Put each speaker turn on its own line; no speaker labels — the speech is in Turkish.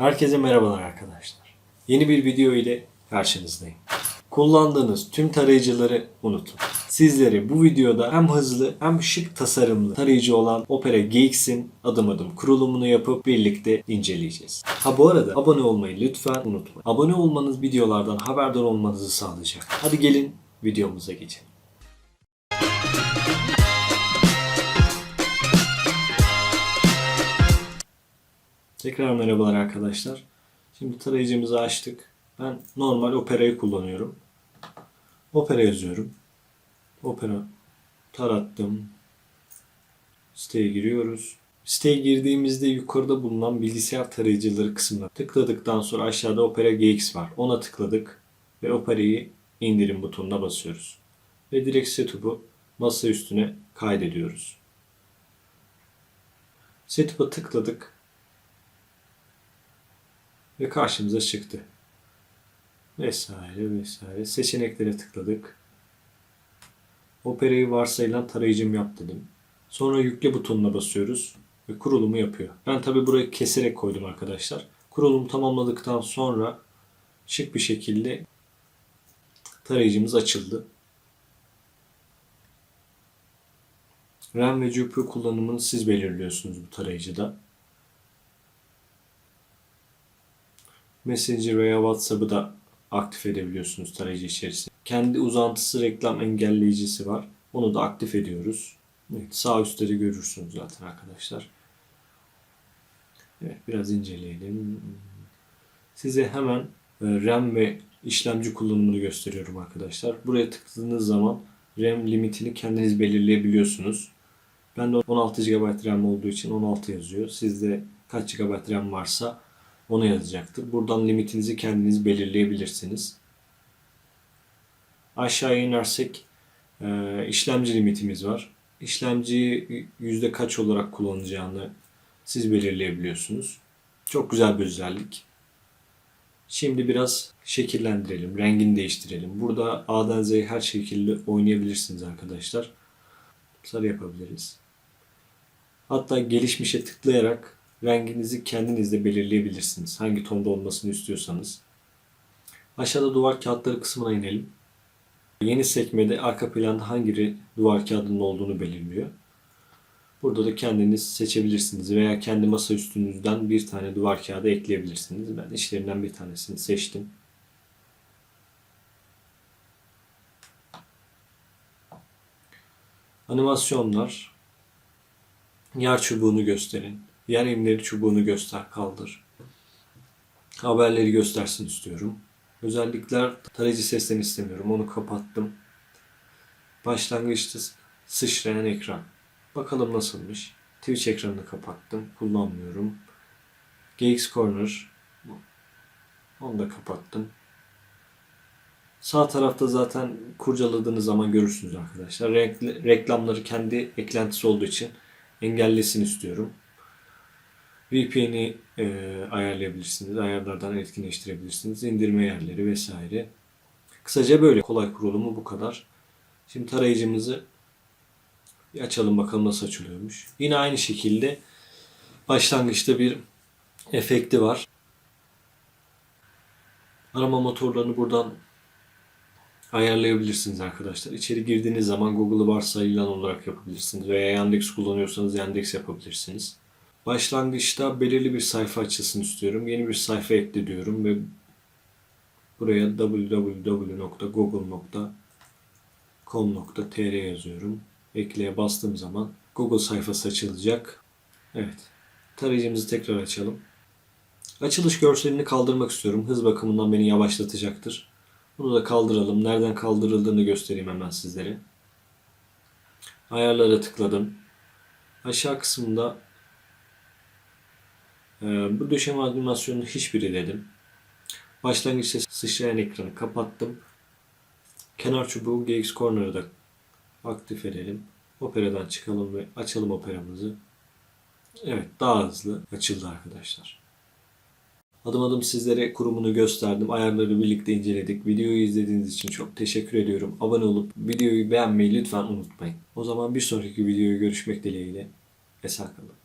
Herkese merhabalar arkadaşlar. Yeni bir video ile karşınızdayım. Kullandığınız tüm tarayıcıları unutun. Sizlere bu videoda hem hızlı hem şık tasarımlı tarayıcı olan Opera GX'in adım adım kurulumunu yapıp birlikte inceleyeceğiz. Ha bu arada abone olmayı lütfen unutmayın. Abone olmanız videolardan haberdar olmanızı sağlayacak. Hadi gelin videomuza geçelim. Tekrar merhabalar arkadaşlar. Şimdi tarayıcımızı açtık. Ben normal Opera'yı kullanıyorum. Opera yazıyorum. Opera tarattım. Siteye giriyoruz. Siteye girdiğimizde yukarıda bulunan bilgisayar tarayıcıları kısmına tıkladıktan sonra aşağıda Opera GX var. Ona tıkladık ve Opera'yı indirim butonuna basıyoruz. Ve direkt setup'u masa üstüne kaydediyoruz. Setup'a tıkladık ve karşımıza çıktı. Vesaire vesaire. Seçeneklere tıkladık. Operayı varsayılan tarayıcım yap dedim. Sonra yükle butonuna basıyoruz ve kurulumu yapıyor. Ben tabi burayı keserek koydum arkadaşlar. Kurulumu tamamladıktan sonra şık bir şekilde tarayıcımız açıldı. RAM ve GPU kullanımını siz belirliyorsunuz bu tarayıcıda. Messenger veya WhatsApp'ı da aktif edebiliyorsunuz tarayıcı içerisinde. Kendi uzantısı reklam engelleyicisi var. Onu da aktif ediyoruz. Evet, sağ üstte de görürsünüz zaten arkadaşlar. Evet biraz inceleyelim. Size hemen e, RAM ve işlemci kullanımını gösteriyorum arkadaşlar. Buraya tıkladığınız zaman RAM limitini kendiniz belirleyebiliyorsunuz. Ben de 16 GB RAM olduğu için 16 yazıyor. Sizde kaç GB RAM varsa onu yazacaktır. Buradan limitinizi kendiniz belirleyebilirsiniz. Aşağıya inersek e, işlemci limitimiz var. İşlemciyi yüzde kaç olarak kullanacağını siz belirleyebiliyorsunuz. Çok güzel bir özellik. Şimdi biraz şekillendirelim, rengini değiştirelim. Burada A'dan Z'ye her şekilde oynayabilirsiniz arkadaşlar. Sarı yapabiliriz. Hatta gelişmişe tıklayarak renginizi kendiniz de belirleyebilirsiniz. Hangi tonda olmasını istiyorsanız. Aşağıda duvar kağıtları kısmına inelim. Yeni sekmede arka planda hangi duvar kağıdının olduğunu belirliyor. Burada da kendiniz seçebilirsiniz veya kendi masa üstünüzden bir tane duvar kağıdı ekleyebilirsiniz. Ben işlerinden bir tanesini seçtim. Animasyonlar. Yer çubuğunu gösterin. Yer imleri çubuğunu göster, kaldır. Haberleri göstersin istiyorum. Özellikler tarayıcı seslerini istemiyorum. Onu kapattım. Başlangıçta sıçrayan ekran. Bakalım nasılmış. Twitch ekranını kapattım. Kullanmıyorum. GX Corner. Onu da kapattım. Sağ tarafta zaten kurcaladığınız zaman görürsünüz arkadaşlar. Renkli, reklamları kendi eklentisi olduğu için engellesin istiyorum. VPN'i e, ayarlayabilirsiniz. Ayarlardan etkinleştirebilirsiniz. İndirme yerleri vesaire. Kısaca böyle kolay kurulumu bu kadar. Şimdi tarayıcımızı bir açalım bakalım nasıl açılıyormuş. Yine aynı şekilde başlangıçta bir efekti var. Arama motorlarını buradan ayarlayabilirsiniz arkadaşlar. İçeri girdiğiniz zaman Google'ı varsayılan olarak yapabilirsiniz veya Yandex kullanıyorsanız Yandex yapabilirsiniz. Başlangıçta belirli bir sayfa açılsın istiyorum. Yeni bir sayfa ekle diyorum ve buraya www.google.com.tr yazıyorum. Ekleye bastığım zaman Google sayfası açılacak. Evet. Tarayıcımızı tekrar açalım. Açılış görselini kaldırmak istiyorum. Hız bakımından beni yavaşlatacaktır. Bunu da kaldıralım. Nereden kaldırıldığını göstereyim hemen sizlere. Ayarlara tıkladım. Aşağı kısmında bu döşeme animasyonunu hiçbiri dedim. Başlangıçta sıçrayan ekranı kapattım. Kenar çubuğu GX Corner'ı da aktif edelim. Operadan çıkalım ve açalım operamızı. Evet daha hızlı açıldı arkadaşlar. Adım adım sizlere kurumunu gösterdim. Ayarları birlikte inceledik. Videoyu izlediğiniz için çok teşekkür ediyorum. Abone olup videoyu beğenmeyi lütfen unutmayın. O zaman bir sonraki videoyu görüşmek dileğiyle. Esen kalın.